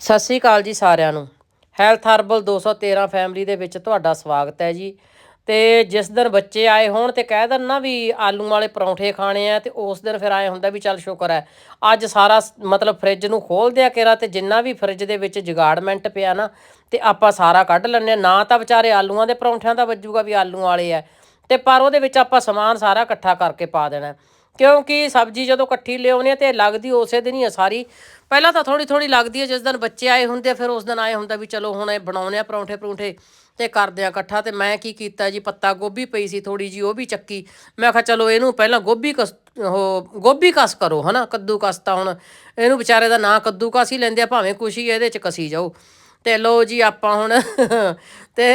ਸਤਿ ਸ੍ਰੀ ਅਕਾਲ ਜੀ ਸਾਰਿਆਂ ਨੂੰ। ਹੈਲਥ ਹਰਬਲ 213 ਫੈਮਿਲੀ ਦੇ ਵਿੱਚ ਤੁਹਾਡਾ ਸਵਾਗਤ ਹੈ ਜੀ। ਤੇ ਜਿਸ ਦਿਨ ਬੱਚੇ ਆਏ ਹੋਣ ਤੇ ਕਹਿ ਦੇਣ ਨਾ ਵੀ ਆਲੂ ਵਾਲੇ ਪਰੌਂਠੇ ਖਾਣੇ ਆ ਤੇ ਉਸ ਦਿਨ ਫਿਰ ਆਏ ਹੁੰਦਾ ਵੀ ਚੱਲ ਸ਼ੁਕਰ ਹੈ। ਅੱਜ ਸਾਰਾ ਮਤਲਬ ਫ੍ਰਿਜ ਨੂੰ ਖੋਲ ਦਿਆ ਕੇਰਾ ਤੇ ਜਿੰਨਾ ਵੀ ਫ੍ਰਿਜ ਦੇ ਵਿੱਚ ਜਗਾੜਮੈਂਟ ਪਿਆ ਨਾ ਤੇ ਆਪਾਂ ਸਾਰਾ ਕੱਢ ਲੈਂਦੇ ਹਾਂ। ਨਾ ਤਾਂ ਵਿਚਾਰੇ ਆਲੂਆਂ ਦੇ ਪਰੌਂਠਿਆਂ ਦਾ ਵੱਜੂਗਾ ਵੀ ਆਲੂ ਵਾਲੇ ਆ ਤੇ ਪਰ ਉਹਦੇ ਵਿੱਚ ਆਪਾਂ ਸਮਾਨ ਸਾਰਾ ਇਕੱਠਾ ਕਰਕੇ ਪਾ ਦੇਣਾ। ਕਿਉਂਕਿ ਸਬਜ਼ੀ ਜਦੋਂ ਇਕੱਠੀ ਲਿਆਉਣੀ ਆ ਤੇ ਲੱਗਦੀ ਉਸੇ ਦਿਨ ਹੀ ਆ ਸਾਰੀ। ਪਹਿਲਾਂ ਤਾਂ ਥੋੜੀ ਥੋੜੀ ਲੱਗਦੀ ਹੈ ਜਿਸ ਦਿਨ ਬੱਚੇ ਆਏ ਹੁੰਦੇ ਆ, ਫਿਰ ਉਸ ਦਿਨ ਆਏ ਹੁੰਦਾ ਵੀ ਚਲੋ ਹੁਣ ਇਹ ਬਣਾਉਣੇ ਆ ਪਰੌਂਠੇ ਪਰੌਂਠੇ ਤੇ ਕਰਦੇ ਆ ਇਕੱਠਾ। ਤੇ ਮੈਂ ਕੀ ਕੀਤਾ ਜੀ, ਪੱਤਾ ਗੋਭੀ ਪਈ ਸੀ ਥੋੜੀ ਜੀ ਉਹ ਵੀ ਚੱਕੀ। ਮੈਂ ਕਿਹਾ ਚਲੋ ਇਹਨੂੰ ਪਹਿਲਾਂ ਗੋਭੀ ਕਸ, ਉਹ ਗੋਭੀ ਕਸ ਕਰੋ ਹਨਾ ਕੱਦੂ ਕਸ ਤਾਂ ਹੁਣ ਇਹਨੂੰ ਵਿਚਾਰੇ ਦਾ ਨਾਂ ਕੱਦੂ ਕਸ ਹੀ ਲੈਂਦੇ ਆ, ਭਾਵੇਂ ਕੁਛ ਹੀ ਇਹਦੇ ਚ ਕਸੀ ਜਾਓ। ਤੇ ਲੋ ਜੀ ਆਪਾਂ ਹੁਣ ਤੇ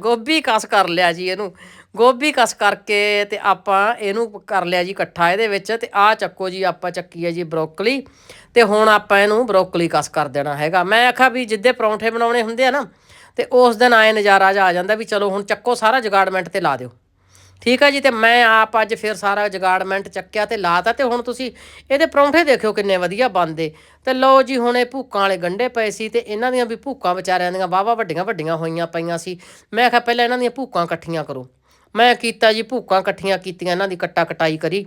ਗੋਭੀ ਕਸ ਕਰ ਲਿਆ ਜੀ ਇਹਨੂੰ। ਗੋਭੀ ਕਸ ਕਰਕੇ ਤੇ ਆਪਾਂ ਇਹਨੂੰ ਕਰ ਲਿਆ ਜੀ ਇਕੱਠਾ ਇਹਦੇ ਵਿੱਚ ਤੇ ਆਹ ਚੱਕੋ ਜੀ ਆਪਾਂ ਚੱਕੀ ਹੈ ਜੀ ਬਰੋਕਲੀ। ਤੇ ਹੁਣ ਆਪਾਂ ਇਹਨੂੰ ਬਰੋਕਲੀ ਕਸ ਕਰ ਦੇਣਾ ਹੈਗਾ। ਮੈਂ ਆਖਿਆ ਵੀ ਜਿੱਦੇ ਪਰੌਂਠੇ ਬਣਾਉਣੇ ਹੁੰਦੇ ਆ ਨਾ ਤੇ ਉਸ ਦਿਨ ਆਏ ਨਜ਼ਾਰਾ ਜਾ ਆ ਜਾਂਦਾ ਵੀ ਚਲੋ ਹੁਣ ਚੱਕੋ ਸਾਰਾ ਜਗਾੜਮੈਂਟ ਤੇ ਲਾ ਦਿਓ। ਠੀਕ ਆ ਜੀ, ਤੇ ਮੈਂ ਆਪ ਅੱਜ ਫਿਰ ਸਾਰਾ ਜਗਾੜਮੈਂਟ ਚੱਕਿਆ ਤੇ ਲਾਤਾ ਤੇ ਹੁਣ ਤੁਸੀਂ ਇਹਦੇ ਪਰੌਂਠੇ ਦੇਖਿਓ ਕਿੰਨੇ ਵਧੀਆ ਬਣਦੇ। ਤੇ ਲਓ ਜੀ, ਹੁਣ ਇਹ ਭੂਕਾਂ ਵਾਲੇ ਗੰਡੇ ਪਏ ਸੀ ਤੇ ਇਹਨਾਂ ਦੀਆਂ ਵੀ ਭੂਕਾਂ ਵਿਚਾਰਿਆਂ ਦੀਆਂ ਵਾਵਾ ਵੱਡੀਆਂ ਵੱਡੀਆਂ ਹੋਈਆਂ ਪਈਆਂ ਸੀ। ਮੈਂ ਕਿਹਾ ਪਹਿਲਾਂ ਇਹਨਾਂ ਦੀਆਂ ਭੂਕਾਂ ਇਕੱਠੀਆਂ ਕਰੋ। ਮੈਂ ਕੀਤਾ ਜੀ, ਭੂਕਾਂ ਇਕੱਠੀਆਂ ਕੀਤੀਆਂ, ਇਹਨਾਂ ਦੀ ਕੱਟਾ ਕਟਾਈ ਕਰੀ।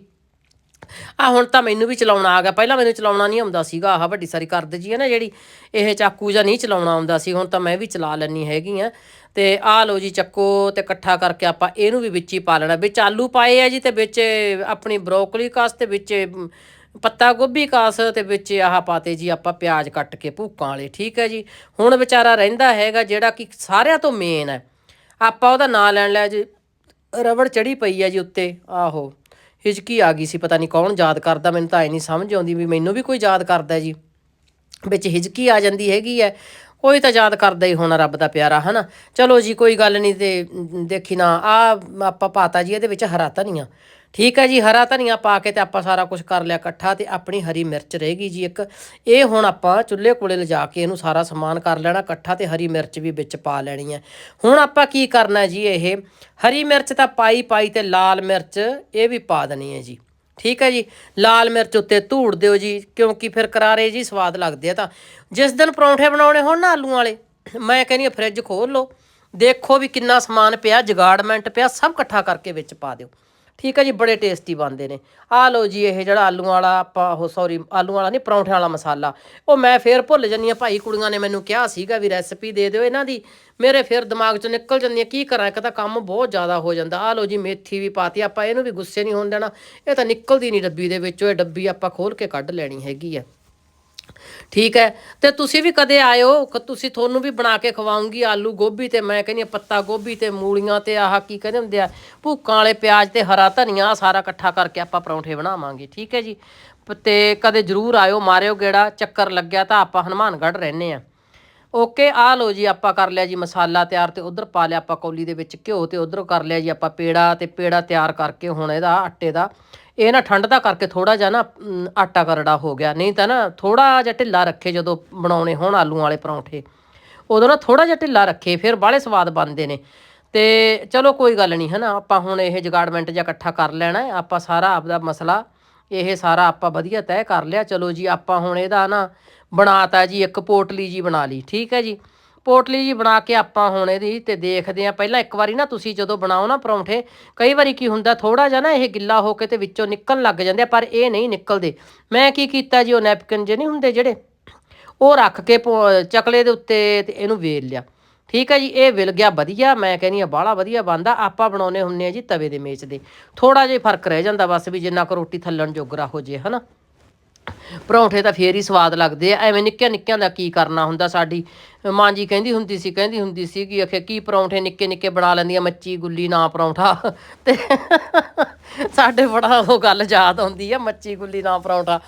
ਆ ਹੁਣ ਤਾਂ ਮੈਨੂੰ ਵੀ ਚਲਾਉਣਾ ਆ ਗਿਆ। ਪਹਿਲਾਂ ਮੈਨੂੰ ਚਲਾਉਣਾ ਨਹੀਂ ਆਉਂਦਾ ਸੀਗਾ। ਆਹ ਵੱਡੀ ਸਾਰੀ ਕਰਦ ਜੀ ਹੈ ਨਾ ਜਿਹੜੀ, ਇਹ ਚਾਕੂ ਜਾਂ ਨਹੀਂ ਚਲਾਉਣਾ ਆਉਂਦਾ ਸੀ। ਹੁਣ ਤਾਂ ਮੈਂ ਵੀ ਚਲਾ ਲੈਣੀ ਹੈਗੀ ਆ ਤੇ ਆਹ ਲਓ ਜੀ ਚੱਕੋ ਤੇ ਇਕੱਠਾ ਕਰਕੇ ਆਪਾਂ ਇਹਨੂੰ ਵੀ ਵਿੱਚ ਹੀ ਪਾ ਲੈਣਾ। ਵਿੱਚ ਆਲੂ ਪਾਏ ਆ ਜੀ ਤੇ ਵਿੱਚ ਆਪਣੀ ਬਰੋਕਲੀ ਕਾਸ ਤੇ ਵਿੱਚ ਪੱਤਾ ਗੋਭੀ ਕਾਸ ਤੇ ਵਿੱਚ ਆਹ ਪਾਤੇ ਜੀ ਆਪਾਂ ਪਿਆਜ਼ ਕੱਟ ਕੇ ਭੂਕਾਂ ਵਾਲੇ, ਠੀਕ ਹੈ ਜੀ। ਹੁਣ ਵਿਚਾਰਾ ਰਹਿੰਦਾ ਹੈਗਾ ਜਿਹੜਾ ਕਿ ਸਾਰਿਆਂ ਤੋਂ ਮੇਨ ਹੈ। ਆਪਾਂ ਉਹਦਾ ਨਾਂ ਲੈਣ ਲਿਆ ਜੀ। ਰਬੜ ਚੜੀ ਪਈ ਹੈ ਜੀ ਉੱਤੇ। ਆਹੋ। ਹਿਚਕੀ ਆ ਗਈ ਸੀ? ਪਤਾ ਨਹੀਂ ਕੌਣ ਯਾਦ ਕਰਦਾ, ਮੈਨੂੰ ਤਾਂ ਐ ਨਹੀਂ ਸਮਝ ਆਉਂਦੀ ਵੀ ਮੈਨੂੰ ਵੀ ਕੋਈ ਯਾਦ ਕਰਦਾ ਜੀ। ਵਿੱਚ ਹਿਜਕੀ ਆ ਜਾਂਦੀ ਹੈਗੀ ਹੈ? ਕੋਈ ਤਾਂ ਯਾਦ ਕਰਦਾ ਹੀ ਹੋਣਾ ਰੱਬ ਦਾ ਪਿਆਰਾ, ਹਨਾ? ਚਲੋ ਜੀ, ਕੋਈ ਗੱਲ ਨਹੀਂ ਤੇ ਦੇਖੀ ਨਾ, ਆ ਆਪਾਂ ਪਾਤਾ ਜੀ, ਇਹਦੇ ਵਿੱਚ ਹਰਾ ਧਨੀਆ। ਠੀਕ ਹੈ ਜੀ, ਹਰਾ ਧਨੀਆ ਪਾ ਕੇ ਤੇ ਆਪਾਂ ਸਾਰਾ ਕੁਝ ਕਰ ਲਿਆ ਇਕੱਠਾ ਤੇ ਆਪਣੀ ਹਰੀ ਮਿਰਚ ਰਹੇਗੀ ਜੀ ਇੱਕ। ਇਹ ਹੁਣ ਆਪਾਂ ਚੁੱਲ੍ਹੇ ਕੋਲੇ ਲਿਜਾ ਕੇ ਇਹਨੂੰ ਸਾਰਾ ਸਮਾਨ ਕਰ ਲੈਣਾ ਇਕੱਠਾ ਤੇ ਹਰੀ ਮਿਰਚ ਵੀ ਵਿੱਚ ਪਾ ਲੈਣੀ ਹੈ। ਹੁਣ ਆਪਾਂ ਕੀ ਕਰਨਾ ਜੀ ਇਹ? ਹਰੀ ਮਿਰਚ ਤਾਂ ਪਾਈ ਪਾਈ ਤੇ ਲਾਲ ਮਿਰਚ ਇਹ ਵੀ ਪਾ ਦੇਣੀ ਹੈ ਜੀ। ਠੀਕ ਹੈ ਜੀ? ਲਾਲ ਮਿਰਚ ਉੱਤੇ ਧੂੜ ਦਿਓ ਜੀ, ਕਿਉਂਕਿ ਫਿਰ ਕਰਾਰੇ ਜੀ ਸਵਾਦ ਲੱਗਦੇ ਆ ਤਾਂ। ਜਿਸ ਦਿਨ ਪਰੌਂਠੇ ਬਣਾਉਣੇ ਹੋਣ ਨਾ ਆਲੂ ਵਾਲੇ, ਮੈਂ ਕਹਿੰਦੀ ਆ ਫ੍ਰਿਜ ਖੋਲ ਲਓ। ਦੇਖੋ ਵੀ ਕਿੰਨਾ ਸਮਾਨ ਪਿਆ, ਜਗਾੜਮੈਂਟ ਪਿਆ, ਸਭ ਇਕੱਠਾ ਕਰਕੇ ਵਿੱਚ ਪਾ ਦਿਓ। ਠੀਕ ਹੈ ਜੀ, ਬੜੇ ਟੇਸਟੀ ਬਣਦੇ ਨੇ। ਆ ਲਓ ਜੀ, ਇਹ ਜਿਹੜਾ ਆਲੂਆਂ ਵਾਲਾ ਆਪਾਂ ਉਹ ਸੌਰੀ ਆਲੂ ਵਾਲਾ ਨਹੀਂ ਪਰੌਂਠਿਆਂ ਵਾਲਾ ਮਸਾਲਾ। ਉਹ ਮੈਂ ਫੇਰ ਭੁੱਲ ਜੰਨੀ ਆ ਭਾਈ ਕੁੜੀਆਂ ਨੇ ਮੈਨੂੰ ਕਿਹਾ ਸੀਗਾ ਵੀ ਰੈਸਪੀ ਦੇ ਦਿਓ ਇਹਨਾਂ ਦੀ। ਮੇਰੇ ਫਿਰ ਦਿਮਾਗ ਚੋਂ ਨਿਕਲ ਜਾਂਦੀ ਆ, ਕੀ ਕਰਾਂ, ਇੱਕ ਤਾਂ ਕੰਮ ਬਹੁਤ ਜ਼ਿਆਦਾ ਹੋ ਜਾਂਦਾ। ਆ ਲਓ ਜੀ, ਮੇਥੀ ਵੀ ਪਾਤੀ, ਆਪਾਂ ਇਹਨੂੰ ਵੀ ਗੁੱਸੇ ਨਹੀਂ ਹੋਣ ਦੇਣਾ। ਇਹ ਤਾਂ ਨਿਕਲਦੀ ਨਹੀਂ ਡੱਬੀ ਦੇ ਵਿੱਚੋਂ, ਇਹ ਡੱਬੀ ਆਪਾਂ ਖੋਲ ਕੇ ਕੱਢ ਲੈਣੀ ਹੈਗੀ ਆ। ਠੀਕ ਹੈ, ਤੇ ਤੁਸੀਂ ਵੀ ਕਦੇ ਆਇਓ ਤੁਸੀਂ ਤੁਹਾਨੂੰ ਵੀ ਬਣਾ ਕੇ ਖਵਾਉਂਗੀ ਆਲੂ ਗੋਭੀ ਤੇ ਮੈਂ ਕਹਿੰਦੀ ਹਾਂ ਪੱਤਾ ਗੋਭੀ ਤੇ ਮੂਲੀਆਂ ਤੇ ਆਹ ਕੀ ਕਹਿੰਦੇ ਹੁੰਦੇ ਆ ਭੂਕਾਂ ਵਾਲੇ ਪਿਆਜ਼ ਤੇ ਹਰਾ ਧਨੀਆ ਸਾਰਾ ਇਕੱਠਾ ਕਰਕੇ ਆਪਾਂ ਪਰੌਂਠੇ ਬਣਾਵਾਂਗੇ, ਠੀਕ ਹੈ ਜੀ। ਪ- ਤੇ ਕਦੇ ਜ਼ਰੂਰ ਆਇਓ, ਮਾਰਿਓ ਗੇੜਾ, ਚੱਕਰ ਲੱਗਿਆ ਤਾਂ ਆਪਾਂ ਹਨੂਮਾਨਗੜ੍ਹ ਰਹਿੰਦੇ ਆ ਓਕੇ ਆ ਲਓ ਜੀ ਆਪਾਂ ਕਰ ਲਿਆ ਜੀ ਮਸਾਲਾ ਤਿਆਰ ਤੇ ਉਧਰ ਪਾ ਲਿਆ ਆਪਾਂ ਕੌਲੀ ਦੇ ਵਿੱਚ ਘਿਓ ਤੇ ਉਧਰ ਕਰ ਲਿਆ ਜੀ ਆਪਾਂ ਪੇੜਾ ਤੇ ਪੇੜਾ ਤਿਆਰ ਕਰਕੇ ਹੁਣ ਇਹਦਾ ਆਟੇ ਦਾ ਇਹ ਨਾ ਠੰਡ ਦਾ ਕਰਕੇ ਥੋੜਾ ਜਿਹਾ ਨਾ ਅਮ, ਆਟਾ ਕਰੜਾ ਹੋ ਗਿਆ। ਨਹੀਂ ਤਾਂ ਨਾ ਥੋੜਾ ਜਿਹਾ ਢਿੱਲਾ ਰੱਖੇ ਜਦੋਂ ਬਣਾਉਣੇ ਹੋਣ ਆਲੂਆਂ ਵਾਲੇ ਪਰੌਂਠੇ। ਉਦੋਂ ਨਾ ਥੋੜਾ ਜਿਹਾ ਢਿੱਲਾ ਰੱਖੇ ਫਿਰ ਬਾਹਲੇ ਸਵਾਦ ਬਣਦੇ ਨੇ। ਤੇ ਚਲੋ ਕੋਈ ਗੱਲ ਨਹੀਂ ਹਨਾ ਆਪਾਂ ਹੁਣ ਇਹ ਜਗਾੜਮੈਂਟ ਜਿਹਾ ਇਕੱਠਾ ਕਰ ਲੈਣਾ ਹੈ। ਆਪਾਂ ਸਾਰਾ ਆਪਦਾ ਮਸਲਾ ਇਹ ਸਾਰਾ ਆਪਾਂ ਵਧੀਆ ਤੈਅ ਕਰ ਲਿਆ। ਚਲੋ ਜੀ ਆਪਾਂ ਹੁਣ ਇਹਦਾ ਨਾ ਬਣਾਤਾ ਜੀ ਇੱਕ ਪੋਟਲੀ ਜੀ ਬਣਾ ਲਈ ਠੀਕ ਹੈ ਜੀ? ਪੋਟਲੀ ਜੀ ਬਣਾ ਕੇ ਆਪਾਂ ਹੁਣ ਇਹਦੀ ਤੇ ਦੇਖਦੇ ਆ ਪਹਿਲਾਂ ਇੱਕ ਵਾਰੀ ਨਾ ਤੁਸੀਂ ਜਦੋਂ ਬਣਾਓ ਨਾ ਪਰੌਂਠੇ, ਕਈ ਵਾਰੀ ਕੀ ਹੁੰਦਾ ਥੋੜਾ ਜਿਹਾ ਨਾ ਇਹ ਗਿੱਲਾ ਹੋ ਕੇ ਤੇ ਵਿੱਚੋਂ ਨਿਕਲਣ ਲੱਗ ਜਾਂਦੇ ਆ, ਪਰ ਇਹ ਨਹੀਂ ਨਿਕਲਦੇ। ਮੈਂ ਕੀ ਕੀਤਾ ਜੀ, ਉਹ ਨੈਪਕਿਨ ਜੇ ਨਹੀਂ ਹੁੰਦੇ ਜਿਹੜੇ, ਉਹ ਰੱਖ ਕੇ ਪੋ- ਚਕਲੇ ਦੇ ਉੱਤੇ ਤੇ ਇਹਨੂੰ ਵੇਲ ਲਿਆ। ਠੀਕ ਹੈ ਜੀ, ਇਹ ਵਿਲ ਗਿਆ ਵਧੀਆ, ਮੈਂ ਕਹਿੰਦੀ ਆ ਬਾਹਲਾ ਵਧੀਆ ਬਣਦਾ, ਆਪਾਂ ਬਣਾਉਨੇ ਹੁੰਨੇ ਆ ਜੀ ਤਵੇ ਦੇ ਮੇਚ ਦੇ ਥੋੜਾ ਜਿਹਾ ਫ਼ਰਕ ਰਹਿ ਜਾਂਦਾ ਬਸ ਵੀ ਜਿੰਨਾ ਕੁ ਰੋਟੀ ਥੱਲਣ ਜੋਗਰਾ ਹੋ ਜੇ, ਹਨਾ? ਪਰੌਂਠੇ ਤਾਂ ਫੇਰ ਹੀ ਸਵਾਦ ਲੱਗਦੇ ਆ, ਐਵੇਂ ਨਿੱਕਿਆਂ ਨਿੱਕਿਆਂ ਦਾ ਕੀ ਕਰਨਾ ਹੁੰਦਾ ਸਾਡੀ। ਮਾਂ ਜੀ ਕਹਿੰਦੀ ਹੁੰਦੀ ਸੀ, ਕਹਿੰਦੀ ਹੁੰਦੀ ਸੀ ਕਿ ਅਖੇ ਕੀ ਪਰੌਂਠੇ ਨਿੱਕੇ ਨਿੱਕੇ ਬਣਾ ਲੈਂਦੀਆਂ, ਮੱਚੀ, ਗੁੱਲੀ, ਨਾ ਪਰੌਂਠਾ। ਤੇ ਸਾਡੇ ਬੜਾ ਉਹ ਗੱਲ ਯਾਦ ਆਉਂਦੀ ਆ, ਮੱਚੀ, ਗੁੱਲੀ, ਨਾ ਪਰੌਂਠਾ।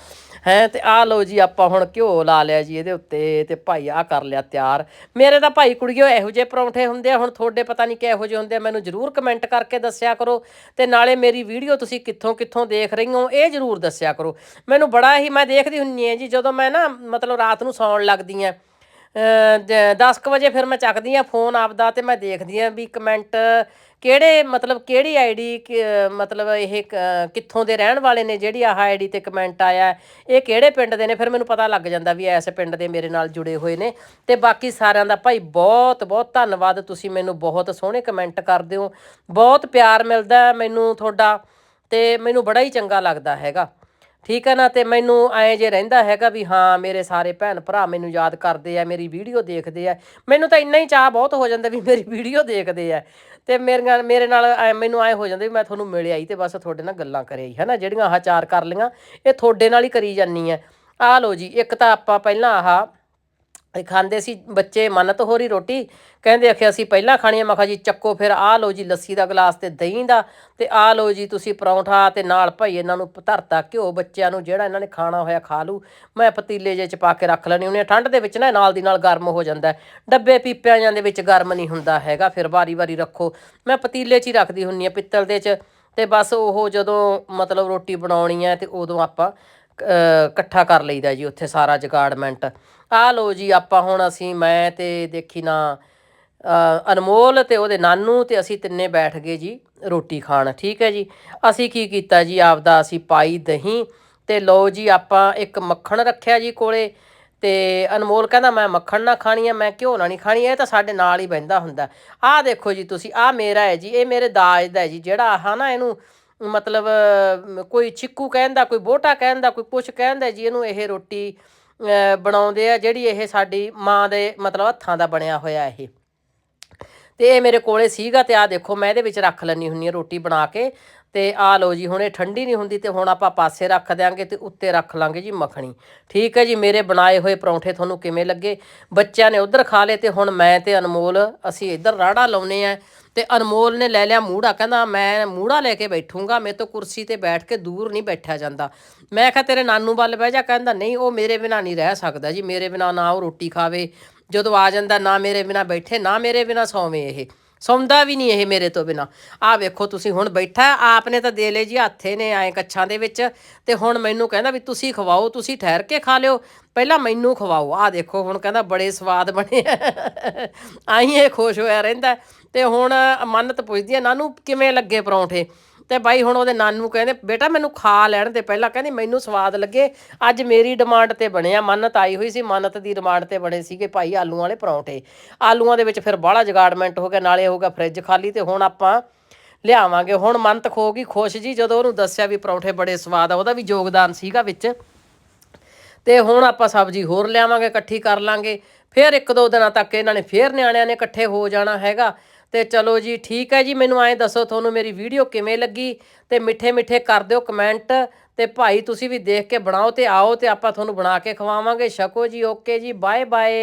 ਹੈ ਤੇ ਆਹ ਲਓ ਜੀ, ਆਪਾਂ ਹੁਣ ਘਿਓ ਲਾ ਲਿਆ ਜੀ ਇਹਦੇ ਉੱਤੇ ਤੇ ਭਾਈ ਆਹ ਕਰ ਲਿਆ ਤਿਆਰ। ਮੇਰੇ ਤਾਂ ਭਾਈ ਕੁੜੀਓ ਇਹੋ ਜਿਹੇ ਪਰੌਂਠੇ ਹੁੰਦੇ ਆ, ਹੁਣ ਤੁਹਾਡੇ ਪਤਾ ਨਹੀਂ ਕਿਹੋ ਜਿਹੇ ਹੁੰਦੇ ਆ, ਮੈਨੂੰ ਜਰੂਰ ਕਮੈਂਟ ਕਰਕੇ ਦੱਸਿਆ ਕਰੋ ਤੇ ਨਾਲੇ ਮੇਰੀ ਵੀਡੀਓ ਤੁਸੀਂ ਕਿੱਥੋਂ ਕਿੱਥੋਂ ਦੇਖ ਰਹੀ ਹੋ, ਇਹ ਜਰੂਰ ਦੱਸਿਆ ਕਰੋ। ਮੈਨੂੰ ਬੜਾ ਹੀ ਮੈਂ ਦੇਖਦੀ ਹੁੰਨੀ ਆ ਜੀ, ਜਦੋਂ ਮੈਂ ਨਾ ਮਤਲਬ ਰਾਤ ਨੂੰ ਸੌਣ ਲੱਗਦੀ ਆ 10 ਵਜੇ ਫਿਰ ਮੈਂ ਚੱਕਦੀ ਆ ਫੋਨ ਆਪਦਾ ਤੇ ਮੈਂ ਦੇਖਦੀ ਆ ਵੀ ਕਮੈਂਟ ਕਿਹੜੇ ਮਤਲਬ ਕਿਹੜੀ ਆਈਡੀ ਮਤਲਬ ਇਹ ਕਿੱਥੋਂ ਦੇ ਰਹਿਣ ਵਾਲੇ ਨੇ, ਜਿਹੜੀ ਆਹ ਆਈਡੀ ਤੇ ਕਮੈਂਟ ਆਇਆ, ਇਹ ਕਿਹੜੇ ਪਿੰਡ ਦੇ ਨੇ? ਫਿਰ ਮੈਨੂੰ ਪਤਾ ਲੱਗ ਜਾਂਦਾ ਵੀ ਐਸ ਪਿੰਡ ਦੇ ਮੇਰੇ ਨਾਲ ਜੁੜੇ ਹੋਏ ਨੇ। ਤੇ ਬਾਕੀ ਸਾਰਿਆਂ ਦਾ ਭਾਈ ਬਹੁਤ ਬਹੁਤ ਧੰਨਵਾਦ, ਤੁਸੀਂ ਮੈਨੂੰ ਬਹੁਤ ਸੋਹਣੇ ਕਮੈਂਟ ਕਰਦੇ ਹੋ। ਬਹੁਤ ਪਿਆਰ ਮਿਲਦਾ ਮੈਨੂੰ ਤੁਹਾਡਾ ਤੇ ਮੈਨੂੰ ਬੜਾ ਹੀ ਚੰਗਾ ਲੱਗਦਾ ਹੈਗਾ। ਠੀਕ ਹੈ ਨਾ, ਤੇ ਮੈਨੂੰ ਐ ਜੇ ਰਹਿੰਦਾ ਹੈਗਾ ਵੀ ਹਾਂ, ਮੇਰੇ ਸਾਰੇ ਭੈਣ ਭਰਾ ਮੈਨੂੰ ਯਾਦ ਕਰਦੇ ਆ, ਮੇਰੀ ਵੀਡੀਓ ਦੇਖਦੇ ਆ। ਮੈਨੂੰ ਤਾਂ ਇੰਨਾ ਹੀ ਚਾਹ ਬਹੁਤ ਹੋ ਜਾਂਦਾ ਵੀ ਮੇਰੀ ਵੀਡੀਓ ਦੇਖਦੇ ਆ। ਤੇ ਮੇਰੀਆਂ, ਮੇਰੇ ਨਾਲ ਐਂ, ਮੈਨੂੰ ਐ ਹੋ ਜਾਂਦਾ ਵੀ ਮੈਂ ਤੁਹਾਨੂੰ ਮਿਲਿਆ ਹੀ ਤੇ ਬਸ ਤੁਹਾਡੇ ਨਾਲ ਗੱਲਾਂ ਕਰਿਆ ਹੀ, ਹਨਾ? ਜਿਹੜੀਆਂ ਆਹ ਚਾਰ ਕਰ ਲਈਆਂ, ਇਹ ਤੁਹਾਡੇ ਨਾਲ ਹੀ ਕਰੀ ਜਾਨੀ ਆ। ਆਹ ਲੋ ਜੀ, ਇੱਕ ਤਾਂ ਆਪਾਂ ਪਹਿਲਾਂ ਆਹ ਖਾਂਦੇ ਸੀ, ਬੱਚੇ ਮੰਨਤ ਹੋ ਰਹੀ ਰੋਟੀ, ਕਹਿੰਦੇ ਆਖੇ ਅਸੀਂ ਪਹਿਲਾਂ ਖਾਣੀ ਆ, ਮੈਂ ਕਿਹਾ ਜੀ ਚੱਕੋ ਫਿਰ, ਆਹ ਲਓ ਜੀ ਲੱਸੀ ਦਾ ਗਲਾਸ ਤੇ ਦਹੀਂ ਦਾ, ਤੇ ਆਹ ਲਓ ਜੀ ਤੁਸੀਂ ਪਰੌਂਠਾ ਤੇ ਨਾਲ ਭਾਈ ਇਹਨਾਂ ਨੂੰ ਧਰਤਾ ਘਿਓ ਬੱਚਿਆਂ ਨੂੰ, ਜਿਹੜਾ ਇਹਨਾਂ ਨੇ ਖਾਣਾ ਹੋਇਆ ਖਾ ਲੂ ਮੈਂ ਪਤੀਲੇ ਜੇ ਚ ਪਾ ਕੇ ਰੱਖ ਲੈਣੀ ਉਹਨੇ ਠੰਡ ਦੇ ਵਿੱਚ ਨਾ ਨਾਲ ਦੀ ਨਾਲ ਗਰਮ ਹੋ ਜਾਂਦਾ ਡੱਬੇ ਪੀਪਿਆਂ ਦੇ ਵਿੱਚ ਗਰਮ ਨਹੀਂ ਹੁੰਦਾ ਹੈਗਾ, ਫਿਰ ਵਾਰੀ-ਵਾਰੀ ਰੱਖੋ। ਮੈਂ ਪਤੀਲੇ 'ਚ ਹੀ ਰੱਖਦੀ ਹੁੰਨੀ ਆ ਪਿੱਤਲ ਦੇ 'ਚ, ਤੇ ਬਸ ਉਹ ਜਦੋਂ ਮਤਲਬ ਰੋਟੀ ਬਣਾਉਣੀ ਹੈ, ਤੇ ਉਦੋਂ ਆਪਾਂ ਇਕੱਠਾ ਕਰ ਲਈਦਾ ਜੀ ਉੱਥੇ ਸਾਰਾ ਜਗਾੜਮੈਂਟ। ਆਹ ਲੋ ਜੀ, ਆਪਾਂ ਹੁਣ ਅਸੀਂ, ਮੈਂ ਤੇ ਦੇਖੀ ਨਾ ਅਨਮੋਲ ਤੇ ਉਹਦੇ ਨਾਨੂ ਤੇ ਅਸੀਂ ਤਿੰਨੇ ਬੈਠ ਗਏ ਜੀ ਰੋਟੀ ਖਾਣ, ਠੀਕ ਹੈ ਜੀ? ਅਸੀਂ ਕੀ ਕੀਤਾ ਜੀ, ਆਪਦਾ ਅਸੀਂ ਪਾਈ ਦਹੀਂ ਤੇ ਲੋ ਜੀ, ਆਪਾਂ ਇੱਕ ਮੱਖਣ ਰੱਖਿਆ ਜੀ ਕੋਲੇ ਤੇ ਅਨਮੋਲ ਕਹਿੰਦਾ, ਮੈਂ ਮੱਖਣ ਨਾ ਖਾਣੀ ਆ, ਮੈਂ ਘਿਓ ਨਾ ਨਹੀਂ ਖਾਣੀ, ਇਹ ਤਾਂ ਸਾਡੇ ਨਾਲ ਹੀ ਬਹਿੰਦਾ ਹੁੰਦਾ ਆਹ ਦੇਖੋ ਜੀ ਤੁਸੀਂ ਆਹ ਮੇਰਾ ਹੈ ਜੀ, ਇਹ ਮੇਰੇ ਦਾਜ ਦਾ ਹੈ ਜੀ, ਜਿਹੜਾ ਆਹ ਨਾ ਇਹਨੂੰ ਮਤਲਬ, ਕੋਈ ਚਿੱਕੂ ਕਹਿੰਦਾ, ਕੋਈ ਬੋਟਾ ਕਹਿੰਦਾ, ਕੋਈ ਕੁਛ ਕਹਿੰਦਾ ਜੀ, ਇਹਨੂੰ ਇਹ ਰੋਟੀ ਬਣਾਉਂਦੇ ਆ, ਜਿਹੜੀ ਇਹ ਸਾਡੀ ਮਾਂ ਦੇ ਮਤਲਬ ਹੱਥਾਂ ਦਾ ਬਣਿਆ ਹੋਇਆ ਇਹ। ਤੇ ਇਹ ਮੇਰੇ ਕੋਲੇ ਸੀਗਾ ਤੇ ਆਹ ਦੇਖੋ, ਮੈਂ ਇਹਦੇ ਵਿੱਚ ਰੱਖ ਲੈਣੀ ਹੁੰਨੀ ਆ ਰੋਟੀ ਬਣਾ ਕੇ। ਤੇ ਆ ਲਓ ਜੀ, ਹੁਣ ਇਹ ਠੰਡੀ ਨਹੀਂ ਹੁੰਦੀ ਤੇ ਹੁਣ ਆਪਾਂ ਪਾਸੇ ਰੱਖ ਦਿਆਂਗੇ ਤੇ ਉੱਤੇ ਰੱਖ ਲਾਂਗੇ ਜੀ ਮੱਖਣੀ। ਠੀਕ ਹੈ ਜੀ, ਮੇਰੇ ਬਣਾਏ ਹੋਏ ਪਰੌਂਠੇ ਤੁਹਾਨੂੰ ਕਿਵੇਂ ਲੱਗੇ? ਬੱਚਿਆਂ ਨੇ ਉਧਰ ਖਾ ਲਏ ਤੇ ਹੁਣ ਮੈਂ ਤੇ ਅਨਮੋਲ, ਅਸੀਂ ਇੱਧਰ ਰਾੜਾ ਲਾਉਨੇ ਆ ਤੇ ਅਨਮੋਲ ਨੇ ਲੈ ਲਿਆ ਮੂੜਾ, ਕਹਿੰਦਾ ਮੈਂ ਮੂੜਾ ਲੈ ਕੇ ਬੈਠੂੰਗਾ, ਮੇਰੇ ਤੋਂ ਕੁਰਸੀ ਤੇ ਬੈਠ ਕੇ ਦੂਰ ਨਹੀਂ ਬੈਠਿਆ ਜਾਂਦਾ। ਮੈਂ ਕਿਹਾ, ਤੇਰੇ ਨਾਨੂ ਵੱਲ ਬਹਿ ਜਾ, ਕਹਿੰਦਾ ਨਹੀਂ, ਉਹ ਮੇਰੇ ਬਿਨਾ ਨਹੀਂ ਰਹਿ ਸਕਦਾ ਜੀ, ਮੇਰੇ ਬਿਨਾ ਨਾ ਉਹ ਰੋਟੀ ਖਾਵੇ, ਜਦੋਂ ਆ ਜਾਂਦਾ ਨਾ ਮੇਰੇ ਬਿਨਾ ਬੈਠੇ, ਨਾ ਮੇਰੇ ਬਿਨਾ ਸੌਵੇਂ ਇਹ। ਸੌਂਦਾ ਵੀ ਨਹੀਂ ਇਹ ਮੇਰੇ ਤੋਂ ਬਿਨਾ। ਆਹ ਵੇਖੋ, ਤੁਸੀਂ ਹੁਣ ਬੈਠਾ ਆਪ ਨੇ ਤਾਂ ਦੇ ਲਏ ਜੀ ਹੱਥੇ ਨੇ ਆਏ ਕੱਛਾਂ ਦੇ ਵਿੱਚ। ਤੇ ਹੁਣ ਮੈਨੂੰ ਕਹਿੰਦਾ ਵੀ ਤੁਸੀਂ ਖਵਾਓ, ਤੁਸੀਂ ਠਹਿਰ ਕੇ ਖਾ ਲਿਓ। ਪਹਿਲਾਂ ਮੈਨੂੰ ਖਵਾਓ। ਆਹ ਦੇਖੋ, ਹੁਣ ਕਹਿੰਦਾ ਬੜੇ ਸਵਾਦ ਬਣੇ। ਆਈ ਇਹ ਖੁਸ਼ ਹੋਇਆ ਰਹਿੰਦਾ। ਤੇ ਹੁਣ ਮੰਨਤ ਪੁੱਛਦੀ ਹੈ, ਨਾਨੂ ਕਿਵੇਂ ਲੱਗੇ ਪਰੌਂਠੇ? ਤੇ ਬਾਈ ਹੁਣ ਉਹਦੇ ਨਾਨੂ ਕਹਿੰਦੇ, ਬੇਟਾ ਮੈਨੂੰ ਖਾ ਲੈਣ ਦੇ ਪਹਿਲਾਂ। ਕਹਿੰਦੀ, ਮੈਨੂੰ ਸਵਾਦ ਲੱਗੇ। ਅੱਜ ਮੇਰੀ ਡਿਮਾਂਡ ਤੇ ਬਣਿਆ। ਮੰਨਤ ਆਈ ਹੋਈ ਸੀ। ਮੰਨਤ ਦੀ ਡਿਮਾਂਡ ਤੇ ਬਣੇ ਸੀਗੇ ਭਾਈ ਆਲੂਆਂ ਵਾਲੇ ਪਰੌਂਠੇ। ਆਲੂਆਂ ਦੇ ਵਿੱਚ ਫਿਰ ਬਾਹਲਾ ਜਗਾੜਮੈਂਟ ਹੋ ਗਿਆ। ਨਾਲੇ ਹੋ ਗਿਆ ਫ੍ਰਿਜ ਖਾਲੀ ਤੇ ਹੁਣ ਆਪਾਂ ਲਿਆਵਾਂਗੇ। ਹੁਣ ਮੰਨਤ ਖੋ ਗਈ। ਖੁਸ਼ ਜੀ, ਜਦੋਂ ਉਹਨੂੰ ਦੱਸਿਆ ਵੀ ਪਰੌਂਠੇ ਬੜੇ ਸਵਾਦ ਆ, ਉਹਦਾ ਵੀ ਯੋਗਦਾਨ ਸੀਗਾ ਵਿੱਚ। ਤੇ ਹੁਣ ਆਪਾਂ ਸਬਜ਼ੀ ਹੋਰ ਲਿਆਵਾਂਗੇ, ਇਕੱਠੀ ਕਰ ਲਾਂਗੇ। ਫਿਰ ਇੱਕ ਦੋ ਦਿਨਾਂ ਤੱਕ ਇਹਨਾਂ ਨੇ, ਫੇਰ ਨਿਆਣਿਆਂ ਨੇ ਇਕੱਠੇ ਹੋ ਜਾਣਾ ਹੈਗਾ। ਤੇ ਚਲੋ ਜੀ, ਠੀਕ ਹੈ ਜੀ, ਮੈਨੂੰ ਐਂ ਦੱਸੋ ਤੁਹਾਨੂੰ ਮੇਰੀ ਵੀਡੀਓ ਕਿਵੇਂ ਲੱਗੀ ਤੇ ਮਿੱਠੇ ਮਿੱਠੇ ਕਰ ਦਿਓ ਕਮੈਂਟ ਤੇ ਭਾਈ ਤੁਸੀਂ ਵੀ ਦੇਖ ਕੇ ਬਣਾਓ ਤੇ ਆਓ ਤੇ ਆਪਾਂ ਤੁਹਾਨੂੰ ਬਣਾ ਕੇ ਖਵਾਵਾਂਗੇ। ਛਕੋ ਜੀ ਓਕੇ ਜੀ ਬਾਏ ਬਾਏ